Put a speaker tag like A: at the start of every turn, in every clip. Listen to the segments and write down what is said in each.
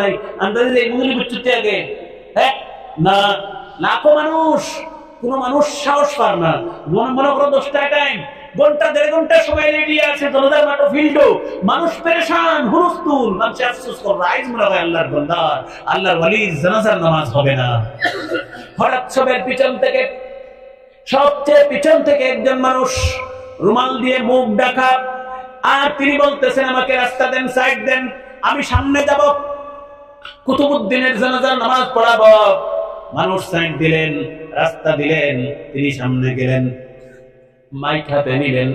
A: নাই। বুঝতে আগে। হ্যাঁ? না, লাখো মানুষ, কোন মানুষ সাহস পার না। মনে মনে করো দশটা টাইম দেড় ঘণ্টা সময় রেডি আছে জনতার ফিল্ড মানুষ পেরেশান, হুলস্থুল। মানুষ আফসোস হয় আল্লাহর আল্লাহর জানাজার নামাজ হবে না। হঠাৎ সবের পিছন থেকে, সবচেয়ে পিছন থেকে একজন মানুষ রুমাল দিয়ে মুখ ডাকা, আর তিনি বলতেছেন, আমাকে রাস্তা দেন, সাইড দেন। আমি সামনে যাব। কুতুবুদ্দিনের জানাজার নামাজ পড়াবো। মানুষ সাইড দিলেন, রাস্তা দিলেন, তিনি সামনে গেলেন, মাইক হাতে নিলেন,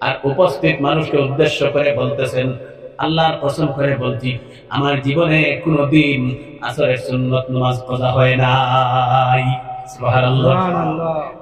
A: আর উপস্থিত মানুষকে উদ্দেশ্য করে বলতেছেন, আল্লাহর কসম করে বলছি, আমার জীবনে কোনোদিন আসরের সুন্নত নামাজ পড়া হয় নাই। সুবহানাল্লাহ।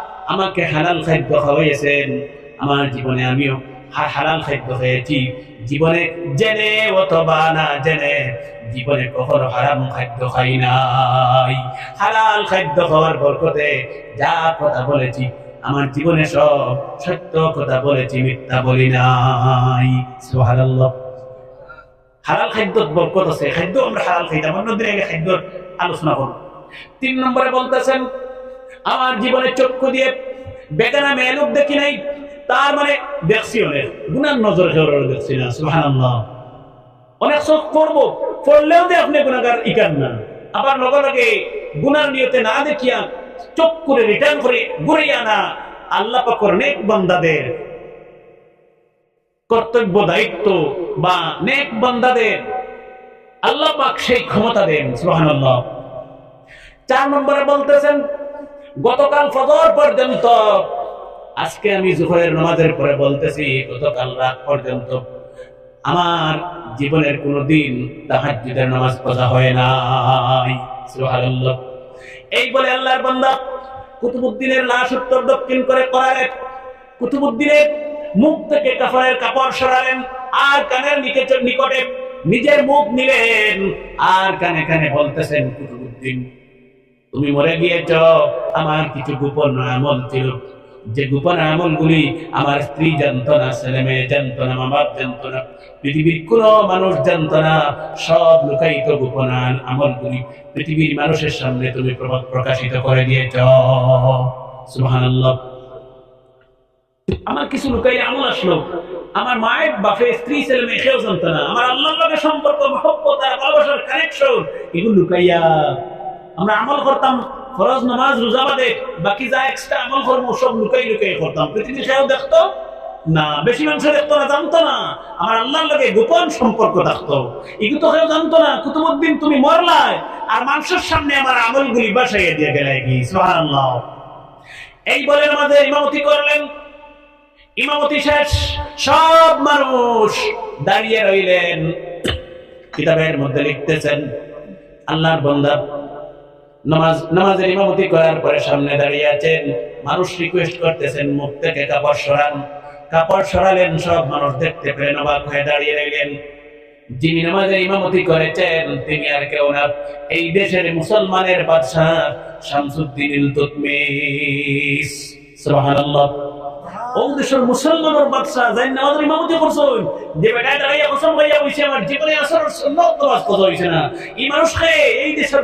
A: আমাকে হালাল খাদ্য খাওয়াইয়েছেন, আমার জীবনে আমিও হালাল খাদ্য খেয়েছি জীবনে জেনে অথবা না জেনে, জীবনে কখনো হারাম খাদ্য খাই নাই। হালাল খাদ্য খাওয়ার বরকতে যা কথা বলেছি, আমার জীবনে সব সত্য কথা বলেছি, মিথ্যা বলি নাই। সুবহানাল্লাহ। হালাল খাদ্য বরকত আছে, খাদ্য আমরা হালাল খাইতাম অন্যদিন আগে খাদ্যর আলোচনা করব। তিন নম্বরে বলতেছেন আমার জীবনে চক্ষু দিয়ে বেগানা মেয়ে লোক দেখি নাই, তার মানে দেখছি অনেক। গুনার নজর দেখছি না, সুবহানাল্লাহ। অনেক চোখ পড়ব পড়লেও যে আপনি গুণাগার ইকান না। আবার লগে লগে গুনার নিয়তে না দেখিয়া চোখ করে রিটার্ন করে ঘুরিয়া না আল্লাহ পাকর নেক বান্দাদের কর্তব্য, দায়িত্ব বা নেক বান্দাদের আল্লাহ পাক সেই ক্ষমতা দেন, সুবহানাল্লাহ। চার নম্বরে বলতেছেন গতকাল ফজর পর্যন্ত। আজকে আমি জোহরের নামাজের পরে বলতেছি, গতকাল রাত পর্যন্ত। আমার জীবনের কোন দিন তাহাজ্জুদের নামাজ পড়া হয় নাই। সুবহানাল্লাহ। এই বলে আল্লাহর বান্দা, কুতুবুদ্দিনের লাশ উত্তর দক্ষিণ করে করালেন। কুতুবুদ্দিনের মুখ থেকে কাফনের কাপড় সরালেন, আর কানের নিকটে নিকটে নিজের মুখ নিলেন, আর কানে কানে বলতেছেন, কুতুবুদ্দিন তুমি মরে গিয়েছ আমার কিছু গোপন আমল ছিল। যে গোপন আমলগুলি আমার স্ত্রী জানতো না, ছেলে মেয়ে জানতো না মা বাপ জানতো না, পৃথিবীর কোনো মানুষ জানতো না, সব লুকায়িত গোপন আমলগুলি পৃথিবীর মানুষের সামনে তুমি প্রকাশিত করে দিয়েছ। সুবহানাল্লাহ। আমার কিছু লুকাই আমল আসলো। আমার মায়ের বাপে স্ত্রী, ছেলে মেয়ে কেউ জানতো না। আমার আল্লাহর লগে সম্পর্ক, মহব্বত ভালোবাসার কানেকশন এগুলো লুকাইয়া আমরা আমল করতাম ফরজ নামাজ, রোজা বাদে, বাকি যা এক্সট্রা আমল করব, সব লুকাই লুকাই করতাম। পৃথিবী কেউ দেখতো? না, বেশি মানুষ দেখতো না, জানতো না। আমার আল্লাহর লগে গোপন সম্পর্ক থাকতো। এগুলো তো কেউ জানতো না। কুতুবুদ্দিন তুমি মরলাই, আর মানুষের সামনে আমার আমলগুলি বাসাইয়া দিয়ে গেলে কি? সুবহানাল্লাহ। এই বলে আমাদের ইমামতি করলেন। ইমামতি শেষ। সব মানুষ দাঁড়িয়ে রইলেন। কিতাবের মধ্যে লিখতেছেন, আল্লাহর বন্দা নামাজ, নামাজের ইমামতি করার পরে সামনে দাঁড়িয়ে আছেন। মানুষ রিকোয়েস্ট করতেছেন, মুখ থেকে কাপড় সরান। কাপড় সরালেন, সব মানুষ দেখতে পেলেন, অবাক হয়ে দাঁড়িয়ে রইলেন। যিনি নামাজের ইমামতি করেছেন, তিনি আর কেউ না। এই দেশের মুসলমানের বাদশাহ শামসুদ্দিন ইলতুতমিস সুবহানাল্লাহ। ইমামতি যে বেটা দাঁড়াইয়া আমার নামাজ হইছে না। এই এই দেশের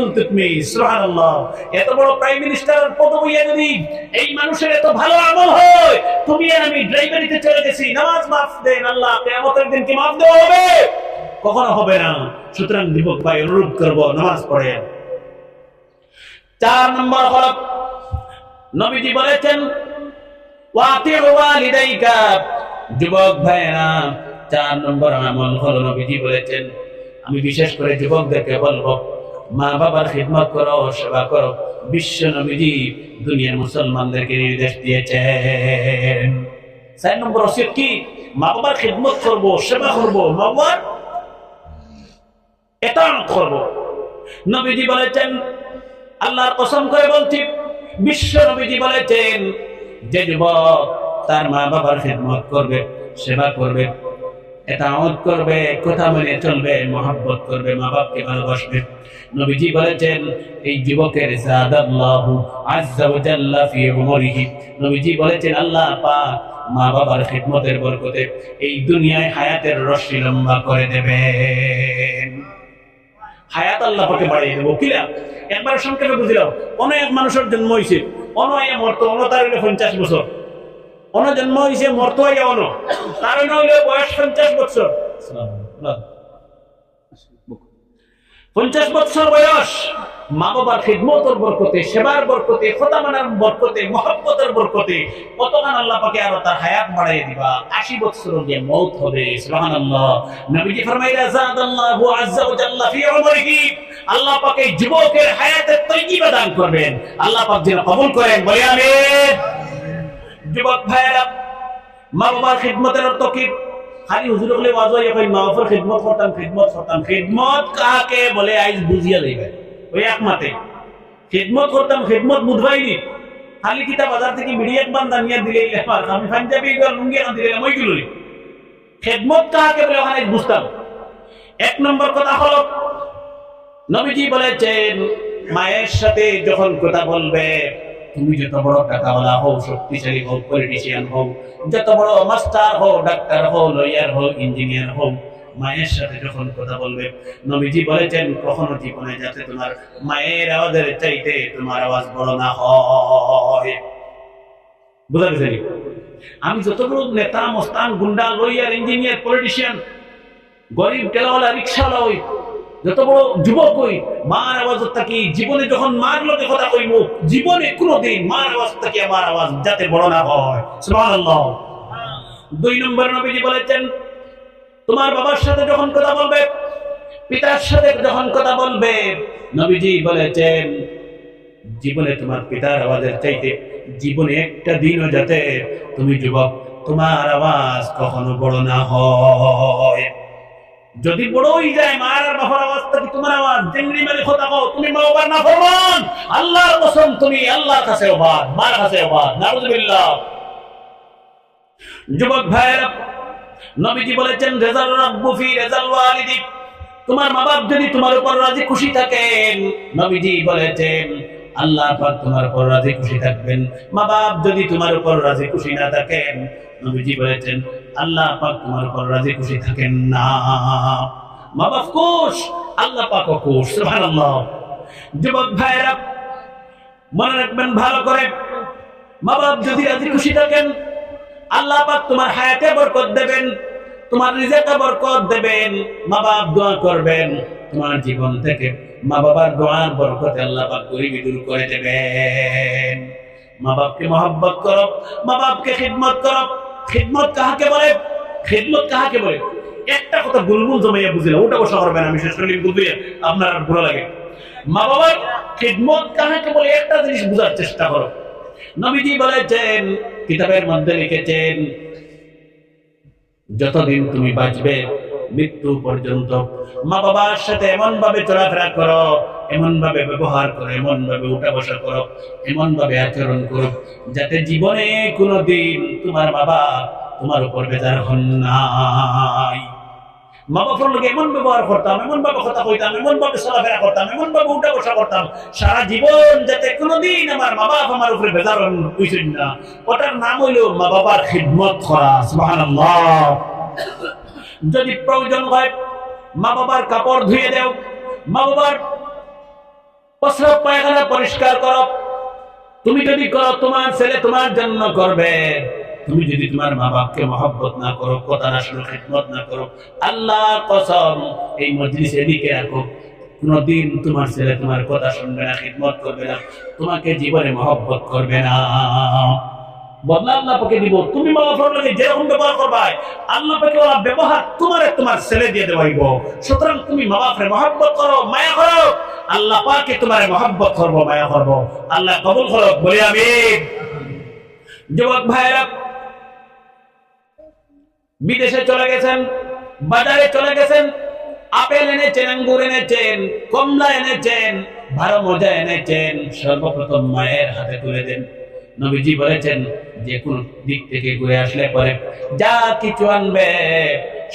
A: ইলতুতমিস সুবহানাল্লাহ। এত বড় প্রাইম মিনিস্টার পদ যদি এই মানুষের এত ভালো আমল হয়, তুমি আর আমি ড্রাইভারিতে চলে গেছি, নামাজ মাফ দেন আল্লাহ, কিয়ামতের দিন কি মাফ দেওয়া হবে? কখনো হবে না। সুতরাং দীপক ভাই, অনুরোধ করব, নামাজ পড়েন। চার নম্বর হল নবীজি বলেছেন যুবক ভাইরা চার নম্বর আমল হলো নবীজি বলেছেন, আমি বিশেষ করে যুবকদেরকে বলব মা বাবার খিদমত করো, সেবা করো। বিশ্ব নবীজি দুনিয়ার মুসলমানদেরকে নির্দেশ দিয়েছেন। চার নম্বর ওসিয়ত কি? মা বাবার খিদমত করব, সেবা করব মা বাবার এতাম করব। নবীজি বলেছেন, আল্লাহর কসম করে বলছি বিশ্ব নবীজি বলেছেন, যে যুবক তার মা বাবার খিদমত করবে, সেবা করবে, এতামত করবে, কথা মেনে চলবে, মহাব্বত করবে, মা বাপকে ভালোবাসবে। নবীজি বলেছেন, এই যুবকের জাদাল্লাহু আজ্জা ওয়া জাল্লা ফি নবীজি বলেছেন, আল্লাহ পাক মা বাবার খিদমতের বরকতে এই দুনিয়ায় হায়াতের রশ্মি লম্বা করে দেবেন। হায়াত আল্লাহ পাকে বাড়িয়ে দেবো। কিলা? একবার সংক্ষেপে অন এক মানুষের জন্ম হয়েছে অন এ মর্ত অন তার হইলে পঞ্চাশ বছর। অন জন্ম হয়েছে মর্ত হয়ে অন। তার হইলে বয়স পঞ্চাশ বছর। পঞ্চাশ বছর বয়স মা বাবার খিদমতর বরকতে, সেবার বরকতে খোদা মানার বরকতে, মহব্বতের বরকতে কতক্ষণ আল্লাহ পাকে আরও তার হায়াত বাড়াই দিবা? আশি বছর গিয়ে মৌত হবে, সুবহানাল্লাহ। নবীজি ফরমাইলা জাদাল্লাহু আজ্জা ওয়া জাল্লা ফি উমরিহি। আল্লাহ পাকে যুবকের হায়াতে তৈয়বা দান করবেন। আল্লাহ পাক যেন কবুল করেন, বলে আমিন। যুবক ভাইয়েরা মা বাবার খিদমতের অর্থ কি খালি হুজুর বলে ওয়াজ হইয়া কই মা খিদমত করতাম খিদমত করতাম খিদমত, কাকে বলে আইজ বুঝিয়া লইবে? ওই এক মাতে খিদমত করতাম খিদমত বুঝবাইনি। খালি কিতা বাজার থেকে বিড়ি এক বান দানিয়া দিলে আমি পাঞ্জাবি লুঙ্গি এখন দিলে মই গেল খেদমত কাকে বলে, ওখানে বুঝতাম। এক নম্বর কথা হলো, নবীজি বলেছেন, মায়ের সাথে যখন কথা বলবে তুমি যত বড় টাকাওয়ালা হও, শক্তিশালী হও পলিটিশিয়ান হও, যত বড় মাস্টার হও ডাক্তার হও লয়ার হও ইঞ্জিনিয়ার হও, মায়ের সাথে যখন কথা বলবে, নবীজি বলেছেন, কখনো জীবনে যাতে তোমার মায়ের আওয়াজের চাইতে তোমার আওয়াজ বড় না হয় বুঝা গেছে? আমি যত বড় নেতা, মস্তান, গুন্ডা লয়ার ইঞ্জিনিয়ার পলিটিশিয়ান গরিব টেলাওয়ালা রিক্সাওয়ালা হই যত বড় যুবক হই, মার আওয়াজ থাকি জীবনে যখন মার লোকে কথা কইব, জীবনে কোনোদিন মার আওয়াজ থাকি আমার আওয়াজ যাতে বড় না হয়। দুই নম্বর নবীজি বলেছেন, তোমার বাবার সাথে যখন কথা বলবে, পিতার সাথে যখন কথা বলবে, নবীজি বলেছেন, জীবনে তোমার পিতার আওয়াজের চাইতে জীবনে একটা দিনও যাতে তুমি যুবক, তোমার আওয়াজ কখনো বড় না হয়। যদি বড় হয়ে যায় মার আর বাবার আওয়াজ থেকে তোমার আওয়াজ? জেংড়ি মেরে কথা কও, তুমি মা বাবার না ফরমান? আল্লাহর কসম, তুমি আল্লাহর কাছে অবাদ মার কাছে অবাদ নাউজুবিল্লাহ। যুবক ভাইয়েরা, নবীজি বলেছেন, রেজাল রাব্বু ফি রেজাল ওয়ালিদি। তোমার মা বাপ যদি তোমার উপর রাজি খুশি থাকেন, নবীজি বলেছেন, আল্লাহ পাক তোমার উপর রাজি খুশি থাকবেন। মা বাপ যদি তোমার উপর রাজি খুশি না থাকেন, নবীজি বলেছেন আল্লাহ পাক তোমার উপর রাজি খুশি থাকেন না। মা বাপ খুশ আল্লাহ পাক খুশ সুবহানাল্লাহ। যুবক ভাইয়েরা, মনে রাখবেন ভালো করে। মা বাপ যদি রাজি খুশি থাকেন, আল্লাহ পাক তোমার হায়াতে বরকত দেবেন, তোমার রিজেকে বরকত দেবেন। মা বাপ দোয়া করবেন, তোমার জীবন থেকে মা বাবার দোয়ার বরকতে আল্লাহ পাক গরিবি দূর করে দেবেন। মা বাপকে মহব্বত করো, মা বাপকে খিদমত করো খিদমত কাহাকে বলে? খিদমত কাহাকে বলে? একটা কথা বুলবুল জমাইয়া বুঝিলাম ওটা বসা করবেন আমি শেষ করে বুঝিয়ে আপনার আর ভালো লাগে। মা বাবা খিদমত কাহাকে বলে, একটা জিনিস বোঝার চেষ্টা করো। নবীজি বলেছেন, কিতাবের মধ্যে লিখেছেন, যতদিন তুমি বাঁচবে মৃত্যু পর্যন্ত। মা বাবার সাথে এমন ভাবে চলাফেরা করো এমন ভাবে ব্যবহার করো এমন ভাবে উঠা বসা করো এমন ভাবে আচরণ করো, যাতে জীবনে কোনোদিন তোমার বাবা তোমার উপর বেজার হন নাই। মা বাবার লোক এমন ব্যবহার করতাম এমন ভাবে কথা কইতাম এমন ভাবে করতাম উঠা বসা করতাম, সারা যাতে কোনোদিন আমার না। নাম মা খিদমত করা যদি প্রয়োজন হয় মা বাবার কাপড় ধুয়ে দেও। মা বাবার প্রস্রাব পায়খানা পরিষ্কার করো। তুমি যদি করো, তোমার ছেলে তোমার জন্য করবে। তুমি যদি তোমার মা বাপকে মহব্বত না করো, কথা না খিদমত না করো, আল্লাহ কসম, এই মজলিসে লিখে রাখো। কোনদিন তোমার ছেলে তোমার কথা শুনবে না, খিদমত করবে না, তোমাকে জীবনে মহব্বত করবে না। বদলা আল্লাহ পাকে দিব। তুমি মা লাগে যেরকম ব্যবহার করবাই আল্লাহ পাকে ওরা ব্যবহার তোমার তোমার ছেলে দিয়ে দেওয়াইব সুতরাং তুমি মা বাপরে মহব্বত করো, মায়া করো। আল্লাহ পাকে তোমার মহব্বত করব, মায়া করব। আল্লাহ কবুল করো বলে আমি যুবক ভাইরা বিদেশে চলে গেছেন, বাজারে চলে গেছেন, আপেল এনেছেন, আঙ্গুর এনেছেন, কমলা এনেছেন ভালো মজা এনেছেন, সর্বপ্রথম মায়ের হাতে তুলে দেন। নবীজি বলেছেন, যে কোন দিক থেকে ঘুরে আসলে পরে যা কিছু আনবে,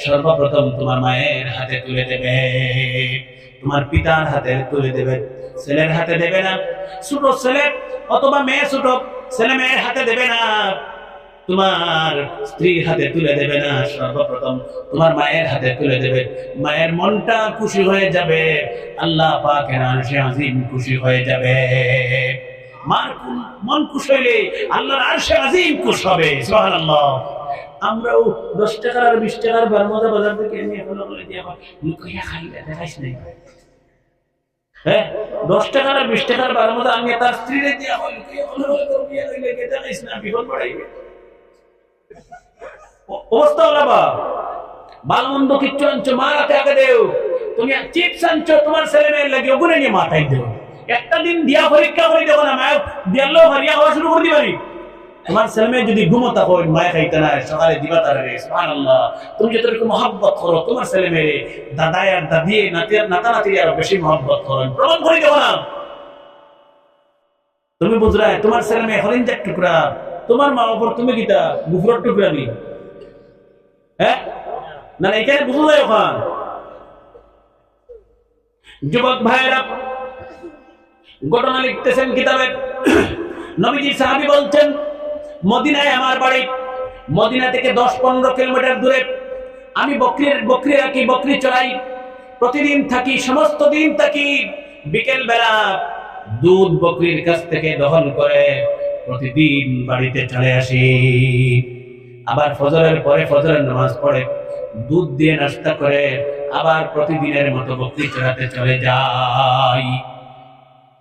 A: সর্বপ্রথম তোমার মায়ের হাতে তুলে দেবে। তোমার পিতার হাতে তুলে দেবে। ছেলের হাতে দেবে না। ছোট ছেলে অথবা মেয়ে ছোট, ছেলে মেয়ের হাতে দেবে না। তোমার স্ত্রীর হাতে তুলে দেবে না। সর্বপ্রথম তোমার মায়ের হাতে তুলে দেবে। মায়ের মনটা খুশি হয়ে যাবে। আল্লাহ পাকের আরশে আজিম খুশি হয়ে যাবে। মন খুশ হইলে আল্লাহর আরশে আজিম খুশ হবে, সুবহানাল্লাহ। আমরাও দশ টাকার আর বিশ টাকার বাজার থেকে এনে এখন আবার দেখাইস নাই। হ্যাঁ দশ টাকার আর বিশ টাকার বারমজা আমি তার স্ত্রীরে দিয়ে হয় লুকাইয়া দেখাইস না, বিপদ পড়াইবে অবস্থা হলো বা। ভালো মন্দ কিচ্ছু আনছো মারাতে আগে দেও। তুমি চিপস আনছো, তোমার ছেলে মেয়ের লাগে ওগুলো নিয়ে মাথায় দেও। একটা দিন দিয়া পরীক্ষা করে দেবো না, মায়ের দিয়ালো হারিয়া হওয়া শুরু করে দিবানি। তোমার ছেলে মেয়ে যদি ঘুমোতা হয় মায়ে খাইতে না, সকালে দিবা তারা রে, সুবহানাল্লাহ। তুমি যতটুকু মহব্বত করো, তোমার ছেলে মেয়ে দাদাই আর দাদি, নাতি নাতা নাতি আরও বেশি মহব্বত করো প্রমাণ করে দেবো না। তুমি বুঝরায় তোমার ছেলে মেয়ে হরিঞ্জার টুকরা। তোমার মা বাবার তুমি গীতা গুফরের টুকরা নি? হ্যাঁ না এখানে বুঝো যায় ওখান। যুবক ভাইয়েরা ঘটনা লিখতেছেন কিতাবে নবীজি সাহাবি বলছেন, মদিনায় আমার বাড়ি। মদিনা থেকে দশ পনেরো কিলোমিটার দূরে। আমি বকরির, বকরি রাখি, বকরি চড়াই। প্রতিদিন থাকি, সমস্ত দিন থাকি। বিকেল বেলা দুধ বকরির কাছ থেকে দহন করে প্রতিদিন বাড়িতে চলে আসি। আবার ফজরের পরে ফজরের নামাজ পড়ে, দুধ দিয়ে নাস্তা করে আবার প্রতিদিনের মতো বকরি চড়াতে চলে যাই।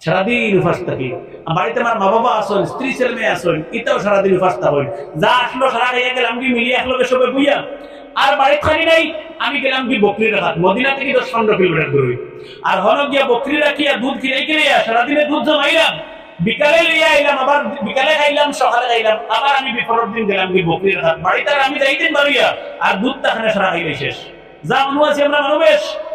A: সারাদিন উপাস থাকি। বাড়িতে আমার মা বাবা আসন স্ত্রী ছেলে মেয়ে আসন এটাও সারাদিন উপাস থাকুন যা আসলো সারা খাইয়া গেলাম কি মিলিয়ে একলগে সবে বুইয়া। আর বাড়ির খানি নাই, আমি গেলাম কি বকরি রাখাত মদিনা থেকে দশ পনেরো কিলোমিটার দূরে। আর হল গিয়া বকরি রাখি আর দুধ কিনে কিনে সারাদিনে দুধ জমাইলাম। বিকালে লিয়ে আইলাম, আবার বিকালে খাইলাম, সকালে খাইলাম, আবার আমি বিপরের দিন গেলাম কি বকরি রাখাত বাড়িতে আমি যাইতেন বাড়িয়া আর দুধটা খানে সারা খাইলে শেষ। যা মানুষ আছে আমরা মানুষ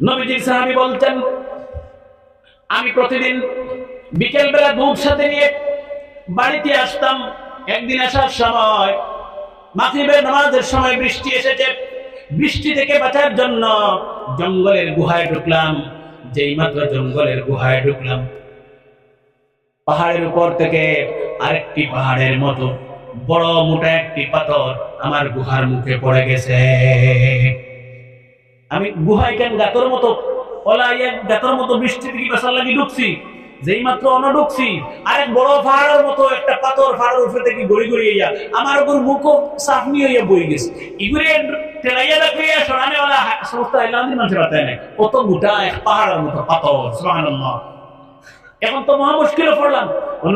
A: নবীজি সাহাবি বলতেন, আমি প্রতিদিন বিকেল বেলা দুধ সাথে নিয়ে বাড়িতে আসতাম। একদিন আসার সময় মাগরিবের নামাজের সময় বৃষ্টি এসেছে। বৃষ্টি থেকে বাঁচার জন্য জঙ্গলের গুহায় ঢুকলাম। যেই মাত্র জঙ্গলের গুহায় ঢুকলাম। পাহাড়ের উপর থেকে আরেকটি পাহাড়ের মতো বড় মোটা একটি পাথর আমার গুহার মুখে পড়ে গেছে। আমি গুহায় কেন গাতর মতো গাতর মতো বৃষ্টি বেসার ঢুকছি, যেই মাত্র অন্য ঢুকছি বড় পাহাড়ের মতো একটা পাথর পাহাড়ের উপরে থেকে গড়ি গড়ি ইয়া আমার উপর মুখও সাফনি হইয়া বই গেছে। ইগুরে সরানে ওলা সমস্ত আইলান্দি মানুষের এক পাহাড়ের মতো পাথর, সুবহানাল্লাহ। এখন তো মহা মুশকিলে পড়লাম।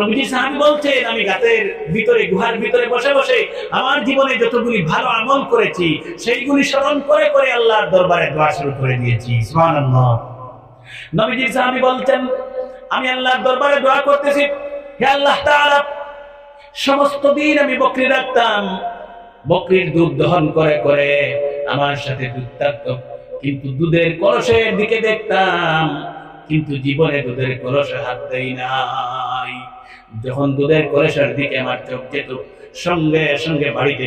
A: নবীজি সাহাবি বলছেন, আমি গাতের ভিতরে, গুহার ভিতরে বসে বসে আমার জীবনে যতগুলি ভালো আমল করেছি, সেইগুলি স্মরণ করে করে আল্লাহর দরবারে দোয়া শুরু করে দিয়েছি। সুবহানাল্লাহ। নবীজি সাহাবি বলছেন, আমি আল্লাহর দরবারে দোয়া করতেছি। হে আল্লাহ তাআলা, সমস্ত দিন আমি বকরি রাখতাম। বকরির দুধ দহন করে করে আমার সাথে দুধ থাকতো। কিন্তু দুধের কলসের দিকে দেখতাম কিন্তু জীবনে দুধের কলসে হাত দেই নাই। যখন দুধের কলসের দিকে আমার চোখ যেত, সঙ্গে সঙ্গে বাড়িতে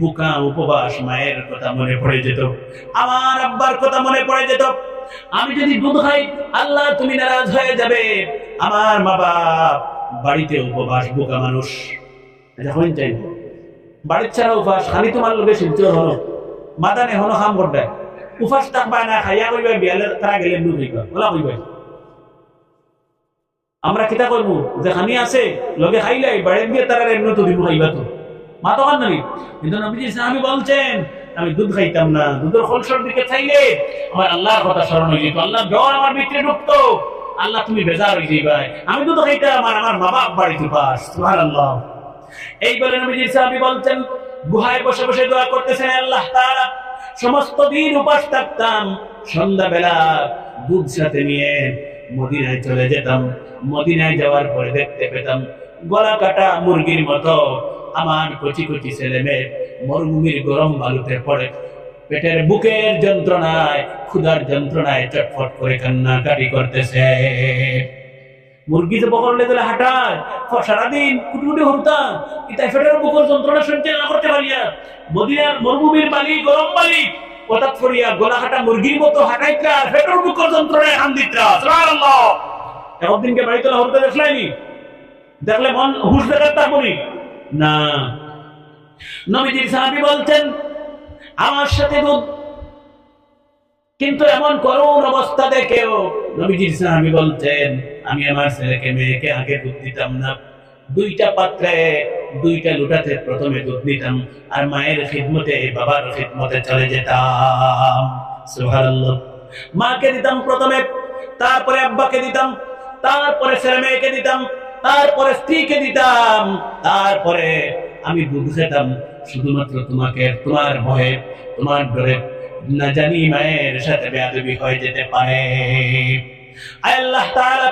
A: বুকা উপবাস মায়ের কথা মনে পড়ে যেত। আমার আব্বার কথা মনে পড়ে যেত। আমি যদি দুধ খাই আল্লাহ তুমি নারাজ হয়ে যাবে। আমার মা বাপ বাড়িতে উপবাস বোকা মানুষ। হইন চাই বাড়ির ছাড়া উপাস খালি তোমার লোকে শিলচর হলো। মাদানে হলো খাম করবে উপাস থাকবা না, খাইয়া কইবে বিয়ালে তারা গেলে দুধ হইবা বলা কইবে আমরা কিতা করব যে খানি আছে, লগে খাইলাই বাড়ির দিয়ে তারা এমনি তো দিব খাইবা তো। মা তো নাকি কিন্তু আমি বলছেন, আমি দুধ খাইতাম না। দুধের খলসর দিকে চাইলে আমার আল্লাহর কথা স্মরণ হয়ে যেত। আল্লাহ জ্বর আমার ভিতরে ঢুকতো। আল্লাহ তুমি বেজার হয়ে যাইবাই আমি দুধ খাইতাম আর আমার মা বাপ বাড়িতে পাস তোমার আল্লাহ এই বলে নবীজি সাহাবী বলছেন, গুহায় বসে বসে দোয়া করতেছেন আল্লাহ তাআলা। সমস্ত দিন উপাস থাকতাম। সন্ধ্যাবেলা দুধ সাথে নিয়ে মদিনায় চলে যেতাম। মদিনায় যাওয়ার পরে দেখতে পেতাম গলা কাটা মুরগির মতো। আমার কচি কচি ছেলে মেয়ে মরুভূমির গরম বালুতে পড়ে। পেটের বুকের যন্ত্রণায়, ক্ষুধার যন্ত্রণায় চটফট করে কান্নাকাটি করতেছে। মুরগি তো পকড়লে দিলে হাঁটায় সারাদিন কুটকুটি হরতাম কিন্তু ফেটের বুকের যন্ত্রণা সহ্য না করতে পারিয়া মদিনার মরুভূমির বালি, গরম বালি হাঁটা মুরগির মতো যন্ত্রণায় হান দিতরা সুবহানাল্লাহ। একদিনকে বাড়িতে হরতে দেখলাইনি? দেখলে মন দেখার না। নবীজির সাহাবী বলছেন, আমার সাথে দুধ। কিন্তু এমন করুণ অবস্থা দেখেও নবীজির সাহাবী বলছেন, আমি আমার ছেলেকে, মেয়েকে আগে দুধ দিতাম না। দুইটা পাত্রে, দুইটা লুটাতে প্রথমে দুধ নিতাম আর মায়ের খিদমতে, বাবার খিদমতে চলে যেতাম। মাকে দিতাম প্রথমে, তারপরে আব্বাকে দিতাম, তারপরে ছেলে মেয়েকে দিতাম, তারপরে স্ত্রীকে দিতাম, তারপরে আমি দুধ খেতাম। শুধুমাত্র তোমাকে, তোমার ভয়ে, তোমার ডরে না জানি মায়ের সাথে বেয়াদবি হয়ে যেতে পারে। আল্লাহ তাআলা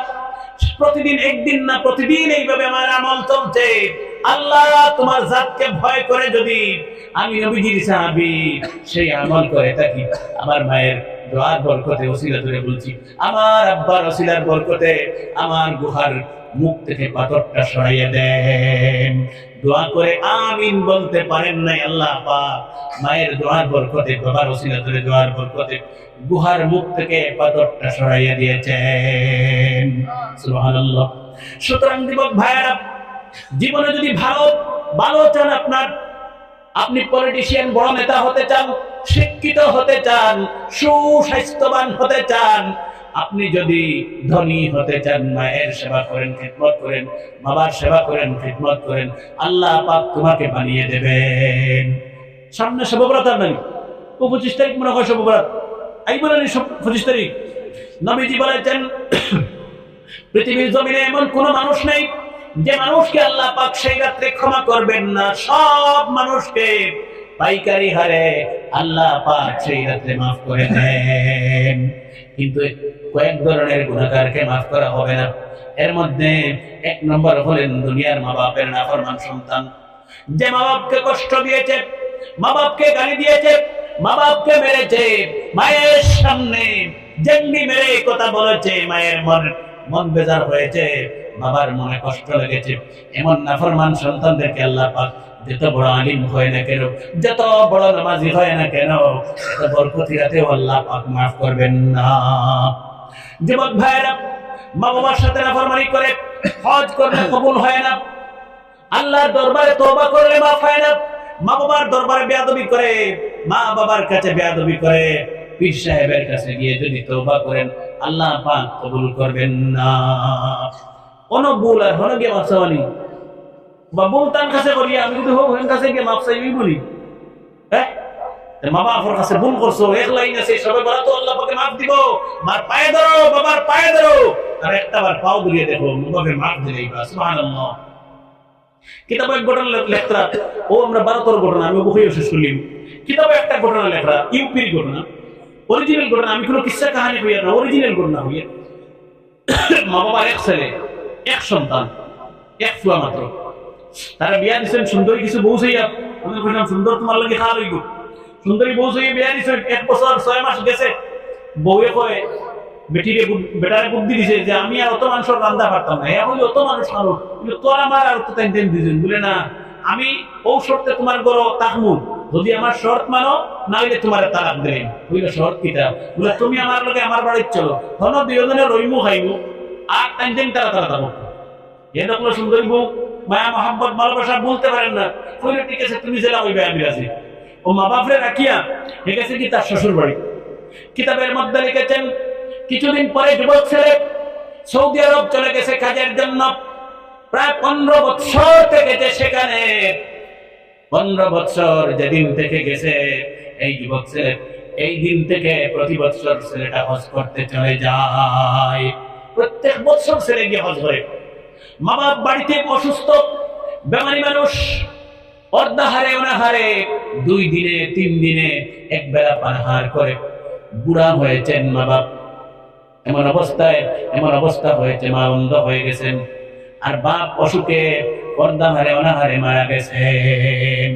A: প্রতিদিন একদিন না, প্রতিদিন এইভাবে আমার আমল চলছে। আল্লাহ তোমার জাতকে ভয় করে যদি আমি নবীজির সাহাবি, সেই আমল করে থাকি। আমার মায়ের দোয়ার বরকতে, ওসিলা ধরে বলছি, আমার আব্বার ওসিলার বরকতে আমার গুহার মুখ থেকে পাথরটা সরাইয়ে দেন। দোয়া করে আমিন বলতে পারেন নাই আল্লাহ মায়ের দোয়ার বরকতে, বাবার ওসিলা ধরে দোয়ার বরকতে গুহার মুখ থেকে পাথরটা সরাইয়ে দিয়েছেন। সুতরাং দিবক ভাইয়ারা, জীবনে যদি ভালো ভালো চান আপনার আপনি পলিটিশিয়ান বড় নেতা হতে চান, শিক্ষিত হতে চান, সুস্বাস্থ্যবান হতে চান, আপনি যদি ধনী হতে চান, মায়ের সেবা করেন, খিদমত করেন, বাবার সেবা করেন, খিদমত করেন, আল্লাহ পাক তোমাকে বানিয়ে দেবেন। সামনে শুভব্রত নাই ও পঁচিশ তারিখ, মনে হয় শুভব্রত। এই বলেন পঁচিশ তারিখ। নবীজি বলেছেন, পৃথিবীর জমিনে এমন কোন মানুষ নেই যে মানুষকে আল্লাহ পাক সেই রাত্রে ক্ষমা করবেন না, সব মানুষকে পাইকারি হারে আল্লাহ পাক সেই রাত্রে মাফ করে দেন। কিন্তু কয়েক ধরনের গুণাগারকে মাফ করা হবে না। এর মধ্যে এক নম্বর হলেন দুনিয়ার মা বাপের নাফরমান সন্তান। যে মা বাপকে কষ্ট দিয়েছে মা বাপকে গালি দিয়েছে মা বাপকে মেরেছে, মায়ের সামনে জেন্ডি মেরে কথা বলেছে, মায়ের মন মন বেজার হয়েছে, বাবার মনে কষ্ট লেগেছে। এমন নাফরমান সন্তানদেরকে আল্লাহ পাক যত বড় আলিম হয় না কেন, যত বড় নামাজি হয় না কেন এত আল্লাহ পাক মাফ করবেন না। যুবক ভাইয়েরা মা বাবার সাথে নাফরমানি করে হজ করলে কবুল হয় না। আল্লাহর দরবারে তওবা করলে মাফ হয় না। মা বাবার দরবারে বেয়াদবি করে মা বাবার কাছে বেয়াদবি করে, পীর সাহেবের কাছে গিয়ে যদি তওবা করেন আল্লাহ পাক কবুল করবেন না। কোন ভুল আর হলো গিয়ে চাওয়ানি বা ভুল তার কাছে করি, আমি কিন্তু হোক হেন কাছে গিয়ে চাইবি বলি। হ্যাঁ? কাছে করছ, এক লাইন বলা আল্লাহ দিব। মার পায়ে ধরো, বাবার পায়ে ধরো। একটা বার পাও দেখো লেখরা, ও আমরা ঘটনা, আমি বহু শেষ করলিম। কিতাবে একটা ঘটনা লেখরা, ইউপির ঘটনা। অরিজিনাল ঘটনা, আমি কোনো কিসা কাহানি হইয়া না অরিজিনাল ঘটনা হইয়া। মা বাবার এক ছেলে, এক সন্তান, এক ফুয়া মাত্র। তারা বিয়া দিচ্ছেন সুন্দরী কিছু বউ চাইয়া। আমি বললাম সুন্দর তোমার লাগে খাওয়া লইব। সুন্দরী বউ চাইয়া বিয়া দিচ্ছেন এক বছর, ছয় মাস গেছে। বউয়ে কয় বেটিরে বেটারে বুদ্ধি দিছে যে আমি আর অত মানুষের রান্দা পারতাম না। এখন অত মানুষ খালো কিন্তু তোর আমার আর তো টাইম টাইম দিয়েছেন বলে, না, আমি শর্তে তোমার গরো তাহমু যদি আমার শর্ত মানো না হইলে তোমার তালাক দেবেন বুঝলে শর্ত কিটা? বলে তুমি আমার লগে আমার বাড়ির চলো। ধন দুজনে রইমু, খাইমু, আর টাইম টাইম তারা তারা তাবো এটা কোনো সুন্দরী বউ, মায়া, মহাব্বত, ভালোবাসা বলতে পারেন না। কইলে, ঠিক আছে, তুমি জেলা হইবে, আমি আছি ও মা বাপরে রাখিয়া গেছে কি তার শ্বশুর বাড়ি। কিতাবের মধ্যে লিখেছেন, কিছুদিন পরে যুবক ছেলে সৌদি আরব চলে গেছে কাজের জন্য। প্রায় পনেরো বৎসর থেকেছে সেখানে পনেরো বৎসর যেদিন থেকে গেছে, এই যুবক ছেলে, এই দিন থেকে প্রতি বছর ছেলেটা হজ করতে চলে যায়। প্রত্যেক বছর ছেলে গিয়ে হজ করে। মা বাপ বাড়িতে অসুস্থ বেমারি মানুষ, অর্ধাহারে, অনাহারে, দুই দিনে, তিন দিনে এক বেলা পানাহার করে। বুড়া হয়েছেন মা বাপ এমন অবস্থায়, এমন অবস্থা হয়েছে, মা অন্ধ হয়ে গেছেন। আর বাপ অসুখে অর্ধাহারে অনাহারে মারা গেছেন।